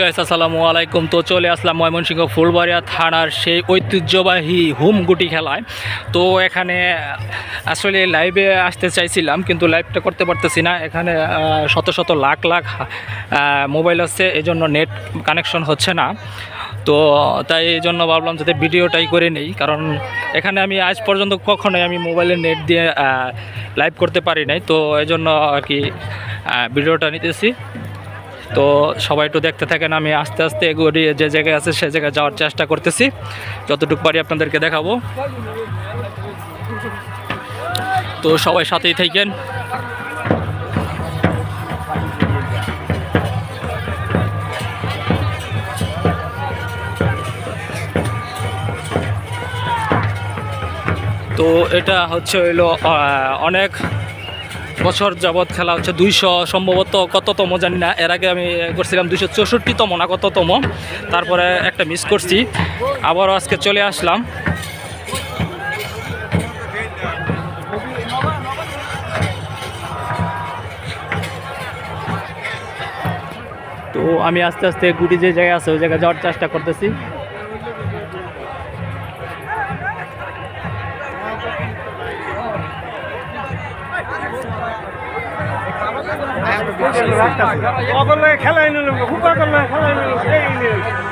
Guys আসসালামু আলাইকুম। তো চলে আসলাম ময়মনসিংহ ফুলবাড়িয়া থানার সেই ঐতিহ্যবাহী হুম গুটি খেলায়। তো এখানে আসলে লাইভে আসতে চাইছিলাম, কিন্তু লাইভটা করতে পারতেছি না। এখানে শত শত লাখ লাখ মোবাইল আছে এই জন্য নেট কানেকশন হচ্ছে না। তো তাই এই জন্য ভাবলাম যাতে ভিডিওটাই করে নেই, কারণ এখানে আমি আজ পর্যন্ত কখনোই আমি মোবাইলের নেট দিয়ে লাইভ করতে পারি নাই। তো এই জন্য আর কি ভিডিওটা নিতেছি। তো সবাই একটু দেখতে থাকেন, আমি আস্তে আস্তে এগিয়ে যে জায়গায় আছে সে জায়গায় যাওয়ার চেষ্টা করতেছি। যতটুকু পারি আপনাদেরকে দেখাবো। তো সবাই সাথেই থাকেন। তো এটা হচ্ছে হইল অনেক বছর যাবৎ খেলা হচ্ছে দুইশো সম্ভবত কততম, জানি না। এর আগে আমি করছিলাম দুইশো চৌষট্টিতম না কততম। তারপরে একটা মিস করছি। আবারও আজকে চলে আসলাম। তো আমি আস্তে আস্তে গুটি যে জায়গায় আছে, ওই জায়গায় যাওয়ার চেষ্টা করতেছি। খেলাই নিল হুপা করলে খেলাই নিল এই নিলাম